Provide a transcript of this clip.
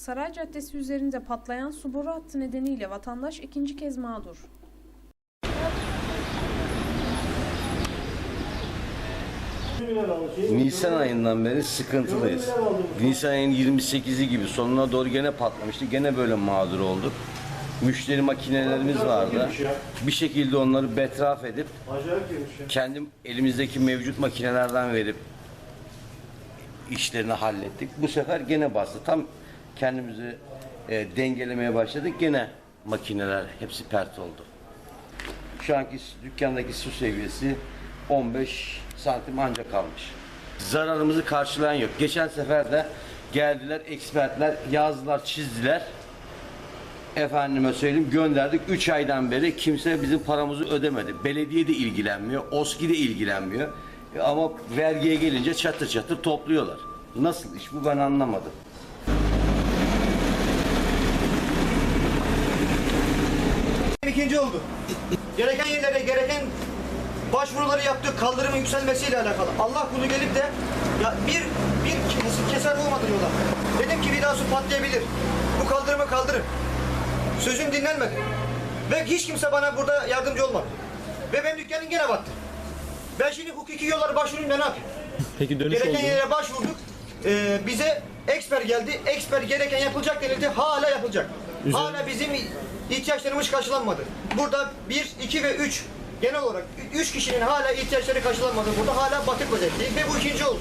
Saray Caddesi üzerinde patlayan su boru hattı nedeniyle vatandaş ikinci kez mağdur. Nisan ayından beri sıkıntılıyız. Nisan ayının 28'i gibi sonuna doğru gene patlamıştı. Gene böyle mağdur olduk. Müşteri makinelerimiz vardı. Bir şekilde onları betraf edip kendim elimizdeki mevcut makinelerden verip işlerini hallettik. Bu sefer gene bastı. Tam kendimizi e, dengelemeye başladık. Gene makineler hepsi pert oldu. Şu anki dükkandaki su seviyesi 15 santim ancak kalmış. Zararımızı karşılayan yok. Geçen sefer de geldiler ekspertler yazdılar çizdiler. Efendime söyleyeyim gönderdik 3 aydan beri kimse bizim paramızı ödemedi. Belediye de ilgilenmiyor, OSKİ de ilgilenmiyor. E Ama vergiye gelince çatır çatır topluyorlar. Nasıl iş bu ben anlamadım. İkinci oldu. Gereken yerlere gereken başvuruları yaptık kaldırımın yükselmesiyle alakalı. Allah bunu gelip de ya bir bir kesin keser olmadı yola. Dedim ki bir daha su patlayabilir. Bu kaldırımı kaldırın. Sözüm dinlenmedi. Ve hiç kimse bana burada yardımcı olmadı. Ve benim dükkanım gene battı. Ben şimdi hukuki yollara başvurayım da ne yapayım? Peki dönüş oldu Gereken mu? yere başvurduk. Ee, bize eksper geldi. Eksper gereken yapılacak denildi. Hala yapılacak. Hala bizim ihtiyaçlarımız karşılanmadı. Burada bir, iki ve üç genel olarak üç kişinin hala ihtiyaçları karşılanmadı. Burada hala batık vaziyetteyiz ve bu ikinci oldu.